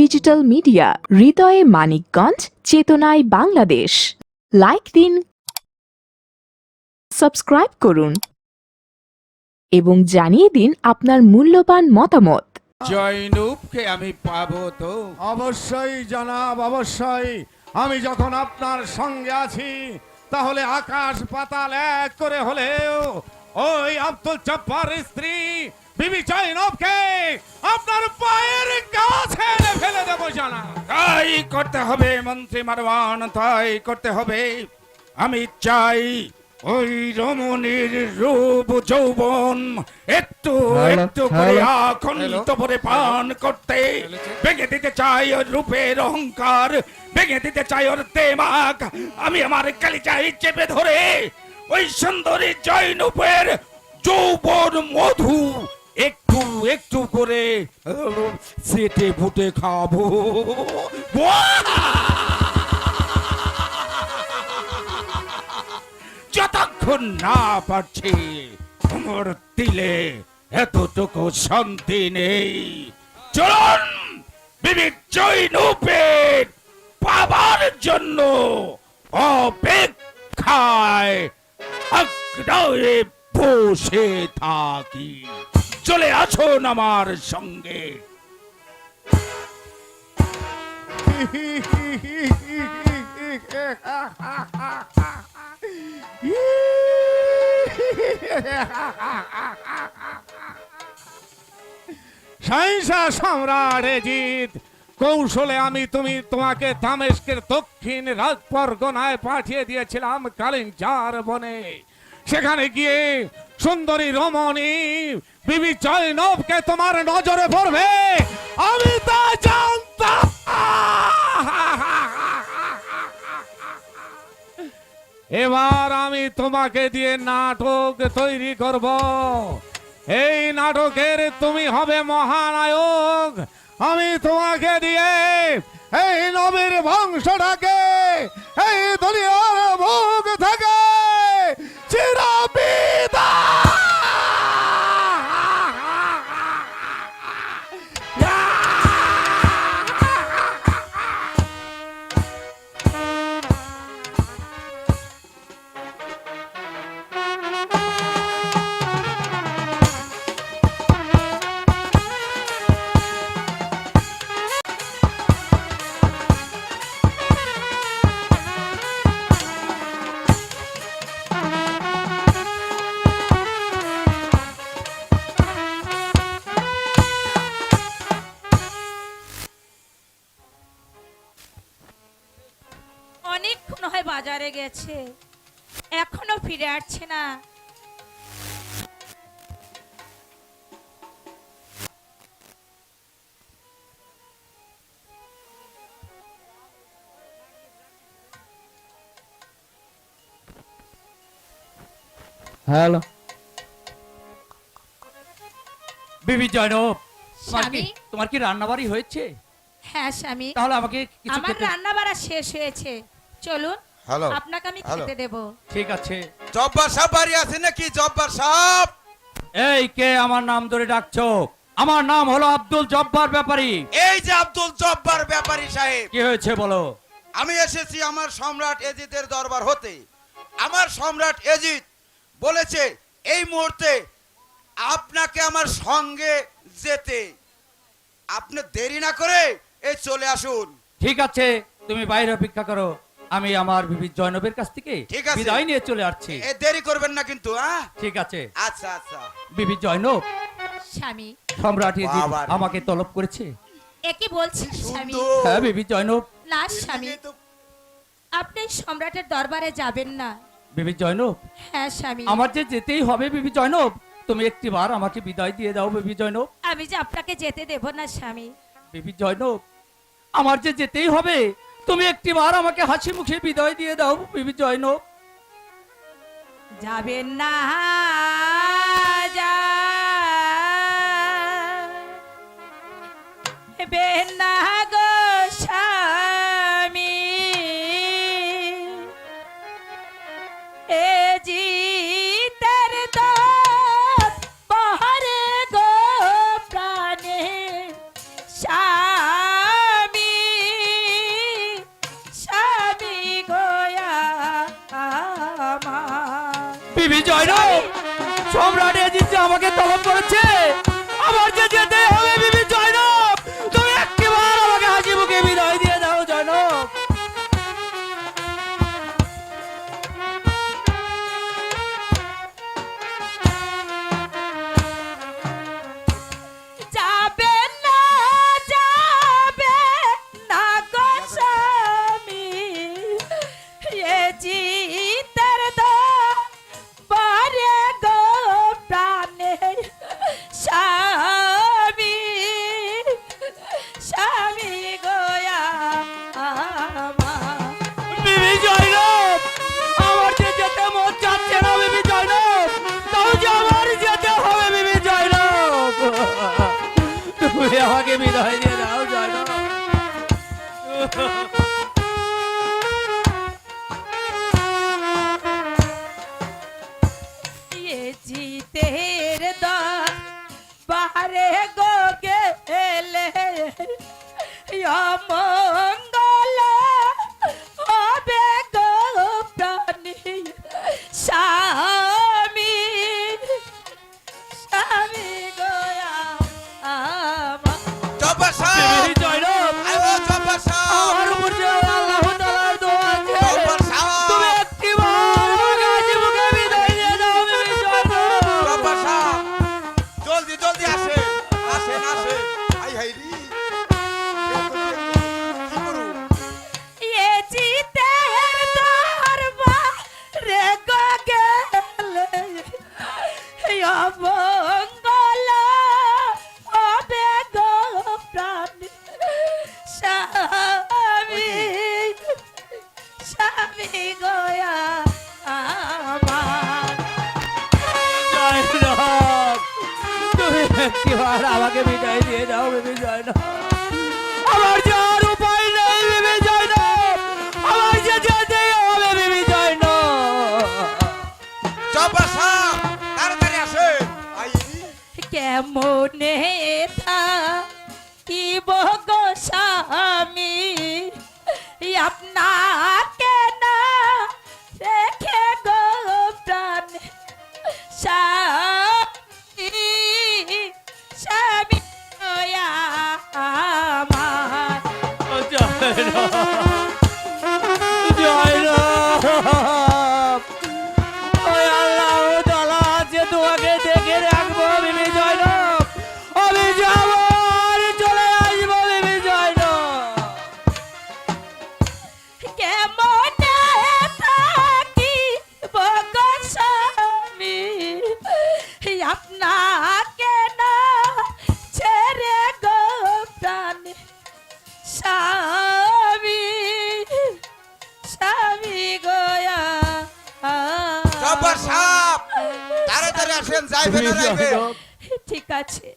Digital media হৃদয়ে মানিকগঞ্জ চেতনায় Bangladesh. Like দিন সাবস্ক্রাইব করুন এবং জানিয়ে দিন আপনার মূল্যবান মতামত। জয়নুবকে আমি পাবো তো। অবশ্যই জনাব অবশ্যই। আমি যখন আপনার সঙ্গে আছি তাহলে আকাশ পাতাল এক করে হলেও ওই আব্দুল জব্বার স্ত্রী বিবি জৈনবকে আপনার পায়ের কাছে ফেলে দেবো জানা। তাই করতে হবে মন্ত্রী মারওয়ান তাই করতে হবে। আমি চাই ওই রমণীর রূপ যৌবন একটু একটু করে আখণ্ডিত করে পান করতে। ভেঙে দিতে চাই ওর রূপের অহংকার ভেঙে দিতে চাই ওর তেমাক আমি আমার কালিচাই চেপে ধরে ওই সুন্দরী জয়নুপের যৌবন মধু একটু একটু করে সেটে ফুটে খাব। যতক্ষণ না পারছি, তোমার দিলে এতটুকু শান্তি নেই। চলুন জৈনুপের পাবার জন্য অপেক্ষায় আগ্রহে বসে থাকি। চলে আসুন আমার সঙ্গে। সহিংসা সম্রাট এজিদ কৌশলে আমি তুমি তোমাকে দামেস্কের দক্ষিণ রাজপরগনায় পাঠিয়ে দিয়েছিলাম কালিঞ্জার বনে। সেখানে গিয়ে সুন্দরী রমণী, বিবি জয়নবকে তোমার নজরে পড়বে। আমি তা জানতাম। এবার আমি তোমাকে দিয়ে নাটক তৈরি করব। এই নাটকের তুমি হবে মহানায়ক। আমি তোমাকে দিয়ে এই নবীর বংশটাকে, এই দুনিয়ার গেছে। এখনও ফিরে আসছে না। হ্যালো। বিবি জয়নব তোমার কি স্বামী? তোমার কি রান্নাবাড়ি হয়েছে? হ্যাঁ স্বামী। তাহলে আমাকে আমার খেতে রান্না বাড়া শেষ হয়েছে। চলুন। হ্যালো আপনাকে আমি। খেতে দেব। ঠিক আছে। জব্বার সাহেব বাড়ি আছে নাকি? জব্বার সাহেব এই কে আমার নাম ধরে ডাকছো? আমার নাম হলো আব্দুল জব্বার ব্যাপারী। এই যে আব্দুল জব্বার ব্যাপারী সাহেব। কি হয়েছে বলো? আমি এসেছি আমার সম্রাট এজিতের দরবার হতে। আমার সম্রাট এজিত বলেছে এই মুহূর্তে আপনাকে আমার সঙ্গে যেতে। আপনি দেরি না করে এই চলে আসুন। ঠিক আছে তুমি বাইরে অপেক্ষা করো। আমি আমার বিবি জয়নবের কাছ থেকে বিদায় নিয়ে চলে আসছি। দেরি করবেন না কিন্তু হ্যাঁ ঠিক আছে। আচ্ছা আচ্ছা। বিবি জয়নব স্বামী। সম্রাট। আমাকে তলব করেছে। একে বলছি স্বামী। হ্যাঁ বিবি জয়নব। না স্বামী। আপনি সম্রাটের দরবারে যাবেন না। বিবি জয়নব। হ্যাঁ স্বামী। আমার যে যেতেই হবে বিবি জয়নব। তুমি একটিবার আমাকে বিদায় দিয়ে দাও বিবি জয়নব। আমি যে আপনাকে যেতে দেব না স্বামী। বিবি জয়নব আমার যে যেতেই হবে তুমি একটি বার আমাকে হাসি মুখে বিদায় দিয়ে দাও, বিবি জয়ন যাবেন না যা বেন না। কেমনে কি আপনাকে না ছেড়ে গো প্রাণ। স্বামী স্বামী গোয়া জব্বার সাহেব তাড়াতাড়ি আসেন যাইবেন ঠিক আছে।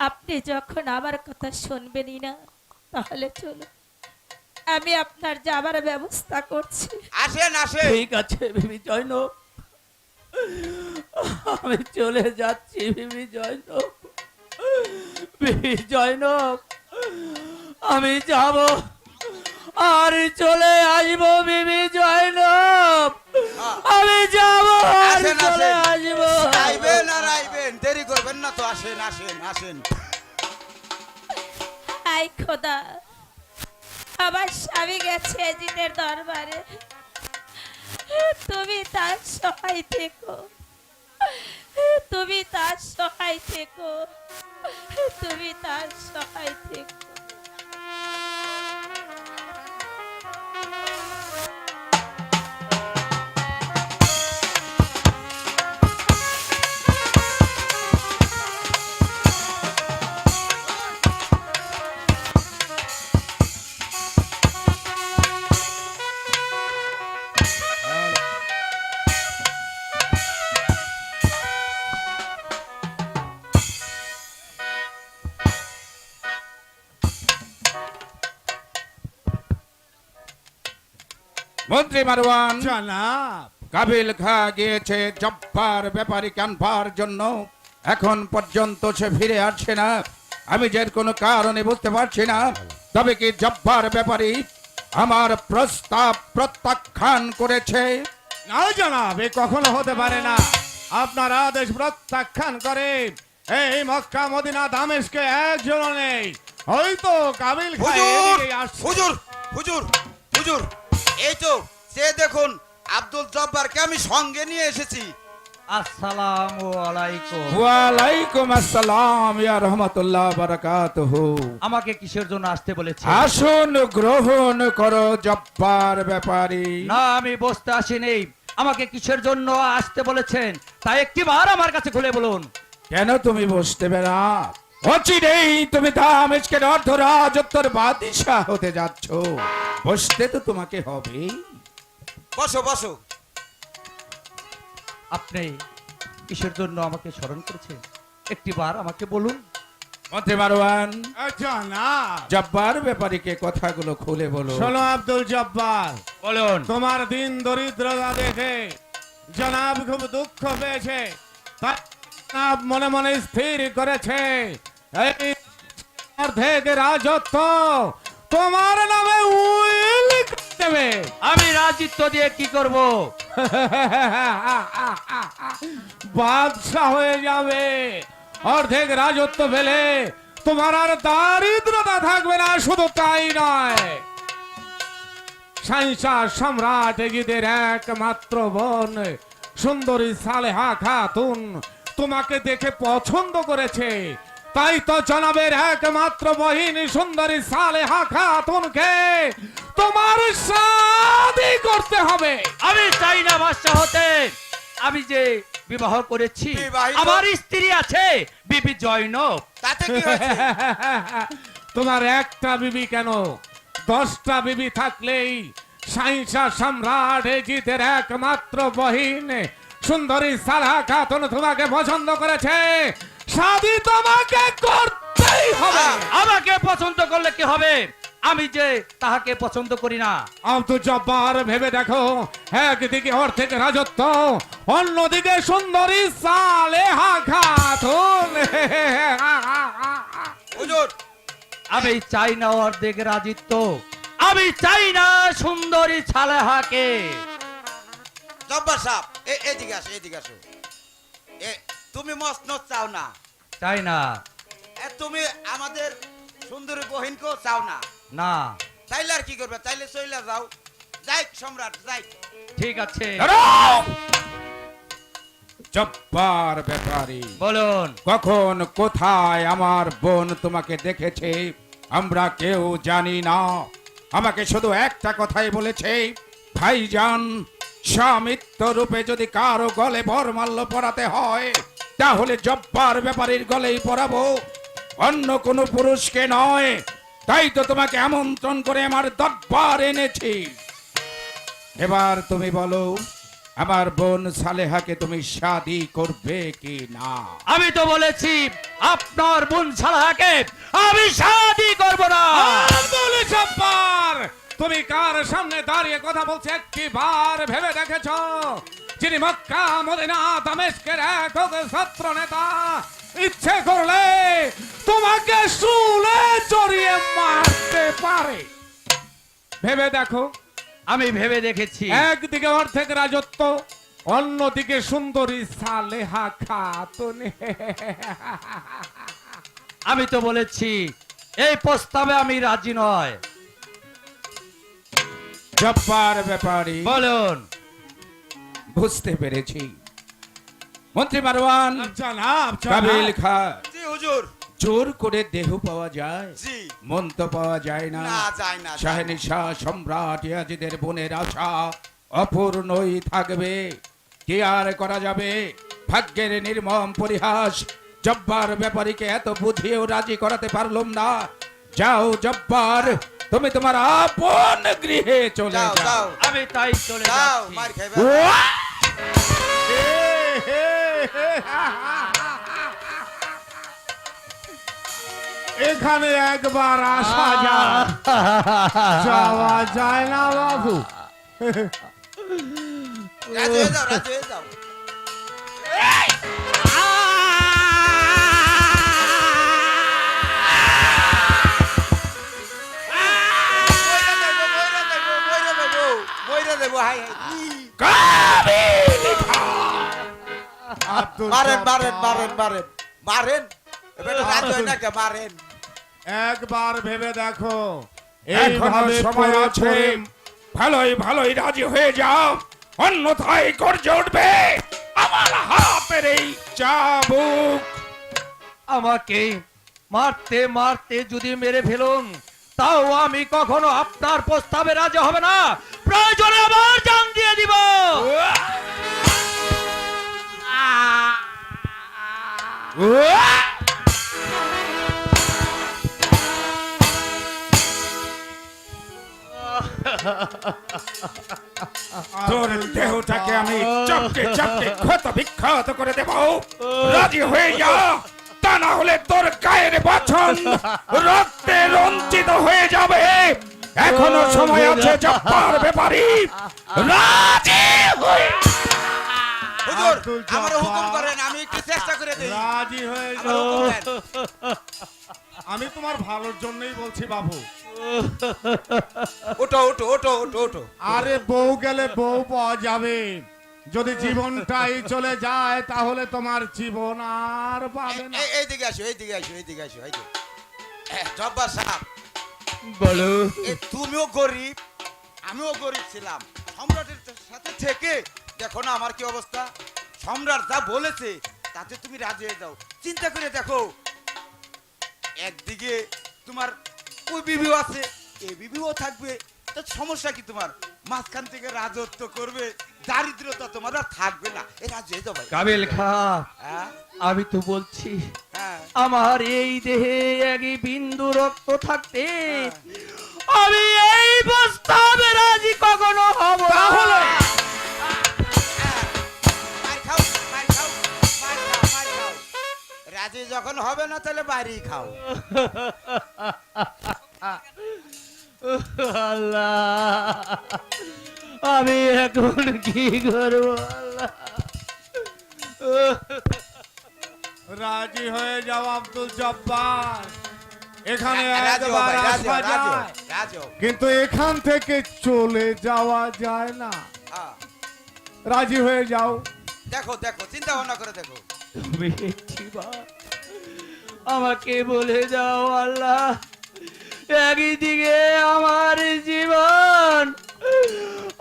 আপনি যখন আমার কথা শুনবেনই না তাহলে চলুন। আমি আপনার যাবার ব্যবস্থা করছি। আসেন আসেন। ঠিক আছে বিবি জয়নব আমি চলে যাচ্ছি বিবি জয়নব। বিবি জয়নব আমি যাব। আর চলে আসব বিবি জয়নব। আমি যাব আর চলে। আসব। আইবেন আর আইবেন দেরি করবেন না তো আসেন আসেন আসেন। আই খোদা আমার স্বামী গেছে জিনের দরবারে। তুমি তার সহায় থেকো। তুমি তার সহায় থেকো। তুমি তার সহায় থেকো। মন্ত্রী মারওয়ান জনাব। কাবিল খা গিয়েছে জব্বার ব্যাপারী কানবার জন্য। এখন পর্যন্ত সে ফিরে আসছে না। আমি যে কোনো কারণে বুঝতে পারছি না। তবে কি জব্বার ব্যাপারী আমার প্রস্তাব প্রত্যাখ্যান করেছে? না জনাব এ কখনো হতে পারে না। আপনার আদেশ প্রত্যাখ্যান করে। এই মক্কা মদিনা দামেশকে একজন নেই। হয়তো কাবিল হুজুর। হুজুর হুজুর হুজুর। এই তো সে দেখুন আব্দুল জব্বারকে আমি সঙ্গে নিয়ে এসেছি। আসসালামু আলাইকুম। ওয়ালাইকুম আসসালাম ইয়া রহমতুল্লাহ বারাকাতুহু। আমাকে কিসের জন্য আসতে বলেছে? আসুন গ্রহণ করো জব্বার ব্যাপারী। না আমি বসতে আসিনি। আমাকে কিসের জন্য আসতে বলেছেন? তাই একটিবার আমার কাছে খুলে বলুন। কেন তুমি বসতে বেড়া অচিরেই তুমি দামেশকের অর্ধরাজত্বর বাদিশাহ হতে যাচ্ছ। বসতে তো তোমাকে হবে। বসো বসো। আপনি কিসের জন্য আমাকে স্মরণ করেছেন? একটিবার আমাকে বলুন। মন্ত্রী মারওয়ান জনাব। জব্বার ব্যাপারীকে কথাগুলো খুলে বলো। শোনো আব্দুল জব্বার। বলুন। তোমার দিন দরিদ্রতা দেখে জনাব খুব দুঃখ পেয়েছে। মনে মনে স্থির করেছে। অর্ধেক রাজত্ব তোমার নামে উইল দেবে। আমি রাজিত্ব দিয়ে কি করব? বাদশাহ হয়ে যাবে। অর্ধেক রাজত্ব পেলে তোমার আর দারিদ্রতা থাকবে না শুধু তাই নয়। সাইসা সম্রাট এজিদের একমাত্র বোন সুন্দরী সালেহা খাতুন তোমাকে দেখে পছন্দ করেছে। তাই তো জনাবের একমাত্র বহিন সুন্দরী সালেহা খাতুনকে তোমার শাদি করতে হবে। আমি চাই না বাদশা হতে। আমি যে বিবাহ করেছি আমার স্ত্রী আছে বিবি জয়নব তাতে কি হয়েছে? তোমার একটা বিবি কেন? দশটা বিবি থাকলেই সাইসা সম্রাট এজিতের একমাত্র বহিন সুন্দরী সালা খাতুন তোমাকে পছন্দ করেছে। শাদি তোমাকে করতেই হবে। আমাকে পছন্দ করলে কি হবে? আমি যে তাহাকে পছন্দ করি না। আব্দুল জব্বার ভেবে দেখো একদিকে অর্ধেক রাজত্ব অন্যদিকে সুন্দরী সালেহা খাতুন হুজুর। আমি চাই না অর্ধেক রাজিত্ব আমি চাই না সুন্দরী ছালেহাকে জব্বার সাহেব এ- এদিকে আসো এদিকে আসো। এ তুমি মসনদ চাও না। চাই না? তুমি আমাদের সুন্দরী বহিনকেও চাও না। না। তাইলে আর কি করবে? তাইলে চইলা যাও। যাই সম্রাট যাই ঠিক আছে! জব্বার ব্যাপারী। বলুন। কখন কোথায় আমার বোন তোমাকে দেখেছে? আমরা কেউ জানি না। আমাকে শুধু একটা কথাই বলেছে। ভাইজান স্বামিত্ব রূপে যদি কারও গলে বরমাল্য পড়াতে হয় তাহলে জব্বার ব্যাপারীর গলেই পড়াবো অন্য কোনো পুরুষকে নয়। তাই তো তোমাকে আমন্ত্রণ করে আমার দরবার এনেছি। এবার তুমি বলো আমার বোন সালেহাকে তুমি শাদি করবে কি না? আমি তো বলেছি আপনার বোন সালেহাকে আমি শাদি করব না। তুমি কার সামনে দাঁড়িয়ে কথা বলছো একটি বার ভেবে দেখেছ? যিনি মক্কা মদিনা দামেস্কের একক ছাত্র নেতা ইচ্ছে করলে তোমাকে শুলে চড়িয়ে মারতে পারে। ভেবে দেখো। আমি ভেবে দেখেছি। একদিকে অর্ধেক রাজত্ব অন্যদিকে সুন্দরী সালেহা খাতুন। আমি তো বলেছি এই প্রস্তাবে আমি রাজি নয়। জব্বার ব্যাপারী। বলুন। বুঝতে পেরেছি। মন্ত্রী মারওয়ান জনাব কাবিল খা জি হুজুর। জোর করে দেহ পাওয়া যায় জি। মন তো পাওয়া যায় না। না যায় না যায় না। শাহিনী শাহ সম্রাট ইয়াজিদের বোনের আশা অপূর্ণই থাকবে। কি আর করা যাবে? ভাগ্যের নির্মম পরিহাস জব্বার ব্যাপারীকে এত বুঝিয়েও রাজি করাতে পারলাম না। যাও জব্বার তুমি তোমার আপন গৃহে চলে যাও যাও যাও আমি তাই চলে যাও যাচ্ছি মার খাইবে এখানে একবার আসা যায় যাওয়া যায় না বাবু রাজু হয়ে যাও রাজু হয়ে যাও আব্দুল মারেন মারেন মারেন মারেন মারেন এবার রাজি হয় না কে মারেন একবার ভেবে দেখো এইভাবে সময় আছে ভালোই ভালোই রাজি হয়ে যাও অন্যথায় গর্জে উঠবে আমার হাতের এই চাবুক আমাকে মারতে মারতে যদি মেরে ফেলুন তাও আমি কখনো আপনার প্রস্তাবে রাজি হবে না প্রয়োজনে তোর দেহটাকে আমি চাপকে চাপকে ক্ষত বিক্ষত করে দেব। রাজি হয়ে যা। তা না হলে তোর গায়ের বাছন রক্তে রঞ্চিত হয়ে যাবে। এখনও সময় আছে জব্বার ব্যাপারী। রাজি হয়ে হুজুর আমার হুকুম করেন আমি একটু চেষ্টা করে দিই। রাজি হয়ে যাও। আমি তোমার ভালোর জন্যই বলছি বাবু। ওঠো ওঠো ওঠো ওঠো ওঠো আরে বউ গেলে বউ পাওয়া যাবে। যদি জীবনটাই চলে যায় তাহলে তোমার জীবন আর পাবে না। এই- এইদিকে আসো এইদিকে আসো এইদিকে আসো এই যে এহ, জব্বার সাহেব। বলো। তুমিও গরিব আমিও গরিব ছিলাম। সম্রাটের সাথে থেকে দেখো না আমার কি অবস্থা। সম্রাট যা বলেছে তাতে তুমি রাজি হয়ে যাও। চিন্তা করে দেখো একদিকে তোমার ওই বিবিও আছে এই বিবিও থাকবে। তো সমস্যা কি তোমার? মাঝখান থেকে রাজত্ব করবে দারিদ্রতা তোমার আর থাকবে না। এই রাজি হয়ে যাও ভাই। কাবিল খা হ্যাঁ? আমি তো বলছি হ্যাঁ। আমার এই দেহে একই বিন্দু রক্ত থাকতে আমি এই প্রস্তাবে রাজি কখনো হব না। রাজি যখন হবে না তাহলে বাড়ি খাও। আল্লাহ আমি এখন কি করব আল্লাহ? রাজি হয়ে যাও আব্দুল জব্বার। এখানে রাজি হও। কিন্তু এখান থেকে চলে যাওয়া যায় না। হ্যাঁ, রাজি হয়ে যাও। দেখো দেখো চিন্তা ভাবনা করে দেখো। তুমি আমাকে বলে যাও আল্লাহ একদিকে আমার জীবন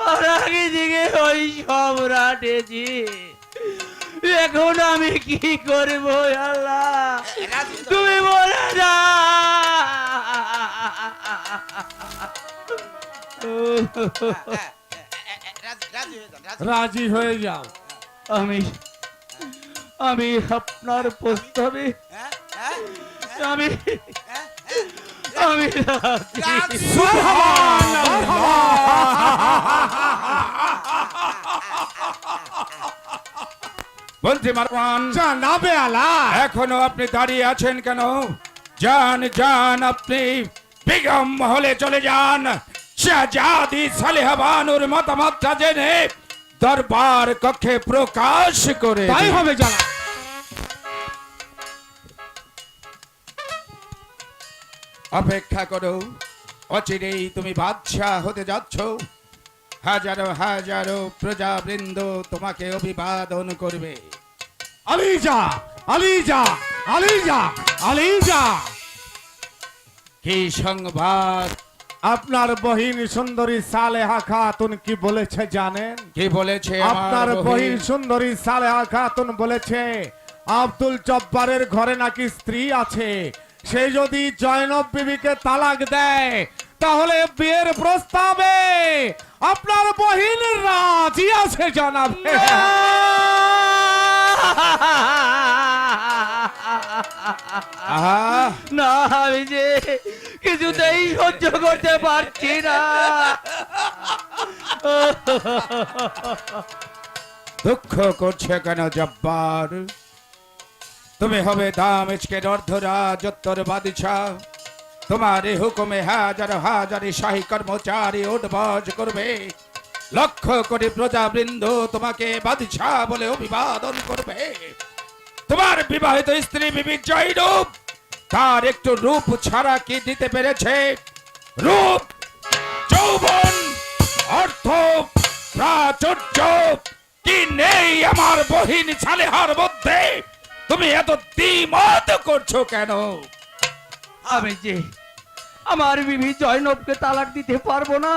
আর একদিকে ওই সম্রাটেজি এখন আমি কি করব আল্লাহ হয়ে। তুমি বলে হ্যাঁ, হয়ে রাজি। রাজি হয়ে যাও আমি আমি আপনার প্রস্তাবে আমি। আমি। বলছি মারওয়ান জানাবে আলা এখনও আপনি দাঁড়িয়ে আছেন কেন যান যান আপনি বেগম মহলে চলে যান শাহজাদি সালেহাবানুর মতামতটা জেনে দরবার কক্ষে প্রকাশ করে তাই। হবে জানা অপেক্ষা করো। অচিরেই তুমি বাদশাহ হতে যাচ্ছ। হাজারো হাজারো প্রজাবৃন্দ তোমাকে অভিবাদন করবে। আলিজা আলিজা আলিজা আলিজা কি সংবাদ? আপনার বহিন সুন্দরী সালেহা খাতুন কি বলেছে জানেন? কি বলেছে আপনার বহিন? বহিন সুন্দরী সালেহা খাতুন বলেছে আব্দুল জব্বারের ঘরে নাকি স্ত্রী আছে? সে যদি জয়নব বিবিকে তালাক দেয় তাহলে বিয়ের প্রস্তাবে আপনার বহিন রাজি আছে জানাবে। না আমি যে কিছুতেই সহ্য করতে পারছি না। দুঃখ করছে কেন জব্বার? তুমি হবে দামেজকের অর্ধরাজত্বর বাদিশা তোমার এই হুকুমে হাজার হাজার শাহী কর্মচারী উঠবাজ করবে। লক্ষ কোটি প্রজাবৃন্দ তোমাকে বাদিশা বলে অভিবাদন করবে। তোমার বিবাহিত স্ত্রী বিবি জয়রূপ তার একটু রূপ ছাড়া কি দিতে পেরেছে? রূপ, যৌবন, অর্থ, প্রাচুর্য, কি নেই আমার বহিন ছালেহার মধ্যে? তুমি এত দ্বিমত করছ কেন? আমি যে আমার বিবি জয়নবকে তালাক দিতে পারব না।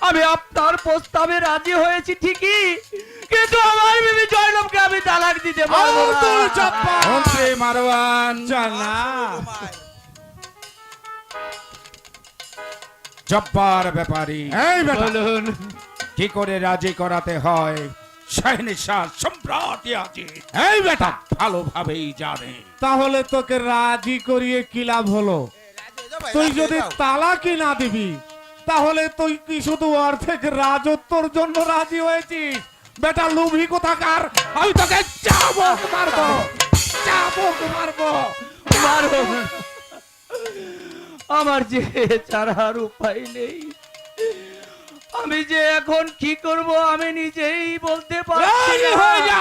আমি আপনার প্রস্তাবে রাজি হয়েছি ঠিকই কিন্তু আমার বিবি জয়নবকে আমি তালাক দিতে পারব মারওয়ান। জব্বার। ব্যাপারী। এই বলুন। কি করে রাজি করাতে হয়? শাহনিশাহ সম্রাট ইয়াজিদ এই বেটা। ভালোভাবেই জানে। তাহলে তোকে রাজি করিয়ে কি লাভ হলো? তুই যদি। তালাকি না দিবি তাহলে তুই কি শুধু অর্ধেক রাজত্বর জন্য রাজি হয়েছিস? বেটা লুভি কোথাকার? আমি তোকে চাবুক মারবো। চাবুক মারবো। মারুন আমার যে ছাড়ার উপায় নেই। আমি যে এখন কি করব আমি নিজেই বলতে পারছি না। হয়ে।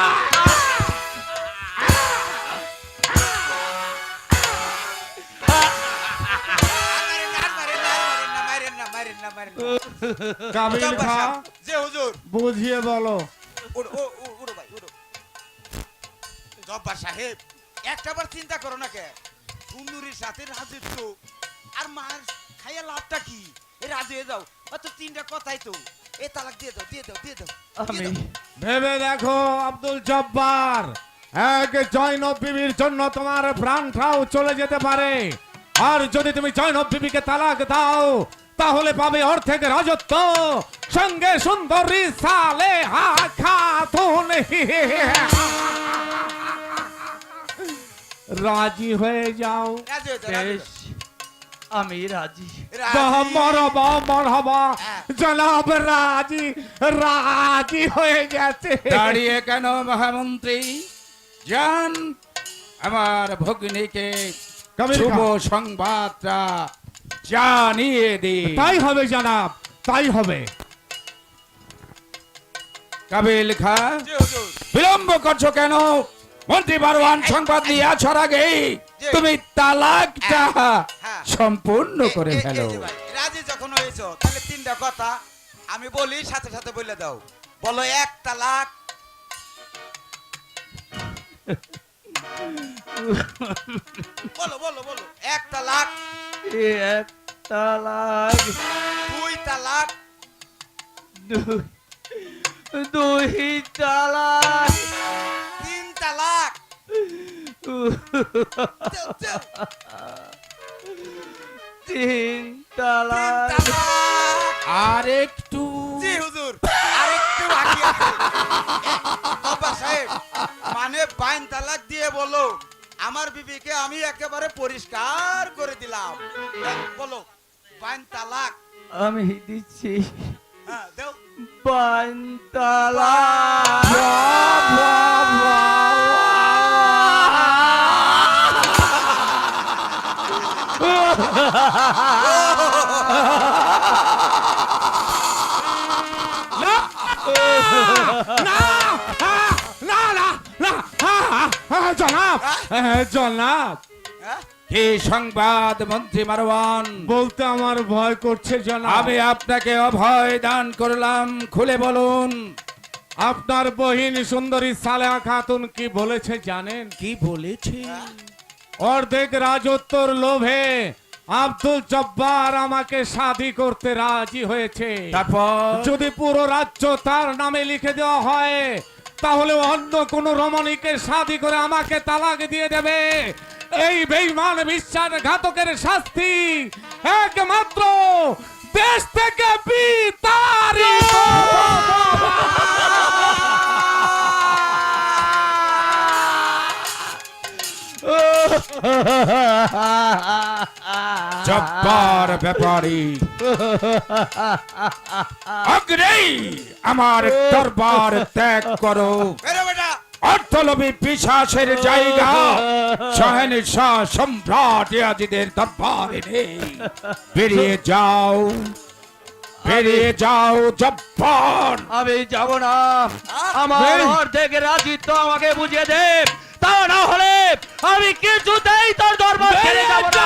কাবিল খা যে হুজুর বুঝিয়ে বলো। জব্বার সাহেব একটাবার চিন্তা করো না কে সুন্দরীর সাথে রাজত্ব আর মার খাইয়া লাভটা কি এ রাজি হয়ে যাও অত তিনটা কথাই তো। এ তালাক দিয়ে দাও দিয়ে দাও দিয়ে দাও আমি ভেবে দেখো আব্দুল জব্বার। এক জৈনব বিবির জন্য তোমার প্রাণটাও চলে যেতে পারে। আর যদি তুমি জৈনব বিবিকে তালাক দাও তাহলে পাবে অর্ধেক রাজত্ব। সঙ্গে সুন্দরী সালে হা খাতুন। রাজি হয়ে যাও। রাজি হয়ে যাও বেশ আমি রাজি। মরবা মরবা। হ্যাঁ। জনাব রাজি রাজি হয়ে গেছে। দাঁড়িয়ে কেন মহামন্ত্রী? যান আমার ভগ্নীকে শুভ সংবাদটা জানিয়ে দিন। তাই হবে জনাব তাই হবে। কাবিল খা বিলম্ব করছ কেন? মন্ত্রী বারওয়ান সংবাদ নিয়ে আসার আগেই তুমি তালাকটা হ্যাঁ। সম্পূর্ণ করে ফেলো। রাজি যখন হয়েছো তাহলে তিনটা কথা আমি বলি সাথে সাথে বলে দাও। বলো এক তালাক। বলো বলো বলো এক তালাক। এক তালাক। দুই তালাক। দুই দুই তালাক। তিন তালাক। তিন তিন তালাক আর একটু জি হুজুর। আরেকটু বাকি আছে বাবা সাহেব মানে বাইন তালাক দিয়ে বলো আমার বিবিকে আমি একেবারে পরিষ্কার করে দিলাম। বলো বাইন তালাক আমি দিচ্ছি। হ্যাঁ দেও। পান তালাক জনাব জনাব। কি সংবাদ মন্ত্রী মারওয়ান? বলতে আমার ভয় করছে জনাব। আমি আপনাকে অভয় দান করলাম খুলে বলুন। আপনার বহিন সুন্দরী সালেহা খাতুন কি বলেছে জানেন? কি বলেছে? অর্ধেক রাজত্বর লোভে আব্দুল জব্বার আমাকে শাদি করতে রাজি হয়েছে। তারপর? যদি পুরো রাজ্য তার নামে লিখে দেওয়া হয় তাহলে অন্য কোন রমণীকে শাদি করে আমাকে তালাক দিয়ে দেবে। এই বেইমান বিশ্বাসঘাতকের শাস্তি একমাত্র দেশ থেকে বিতাড়িত। জব্বার ব্যাপারী। অগ্রেই আমার দরবার ত্যাগ করো। পিশাসের জায়গা শাহ সম্রাট ইয়াজিদের দরবারে নেই বেরিয়ে যাও বেরিয়ে যাও জব্বার। আমি যাব না। আমার! অর্ধেক রাজিত্ব আমাকে বুঝিয়ে দে। তা না হলে আমি কিছুতেই তোর দরবার ছেড়ে যাব না।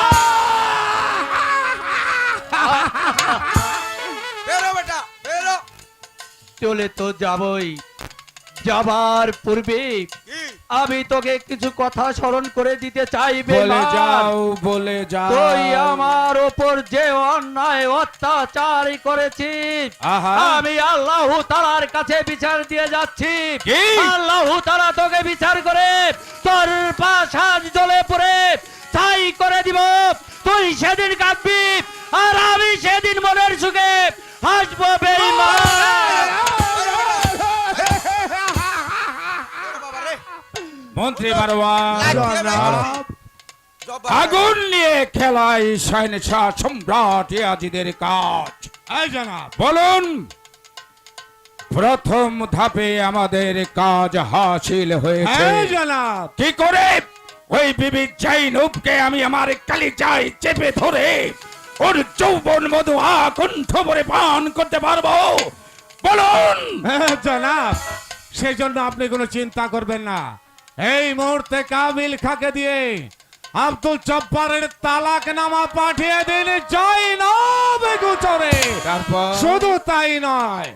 বেরো বেটা বেরো। চলে তো যাবই। যাবার পূর্বে আমি তোকে কিছু কথা স্মরণ করে দিতে চাই বলে। যাও বলে যাও। তুই আমার ওপর যে অন্যায় অত্যাচার করেছিস আমি আল্লাহ তালার কাছে বিচার দিয়ে যাচ্ছি। আল্লাহ তালা তোকে বিচার করে তোর পাশাজ জ্বলে পড়ে ছাই করে দিব। তুই সেদিন কাঁদবি আর আমি সেদিন মনের সুখে হাসবো মন্ত্রী। আগুন নিয়ে খেলায় সাইন শাহ সম্রাট ইয়াজিদের কাজ। বলুন প্রথম ধাপে আমাদের কাজ হাসিল হয়েছে। কি করে? ওই বিবি আমি আমার কালিজায় চেপে ধরে ওর যৌবন মধু আকণ্ঠ ভরে পান করতে পারব। বলুন। হ্যাঁ, জনাব। সেজন্য আপনি কোনো চিন্তা করবেন না। এই মুহূর্তে কাবিল খাকে দিয়ে আব্দুল জব্বারের তালাক নামা পাঠিয়ে দিন জয় নবে গুচরে তারপর? শুধু তাই নয়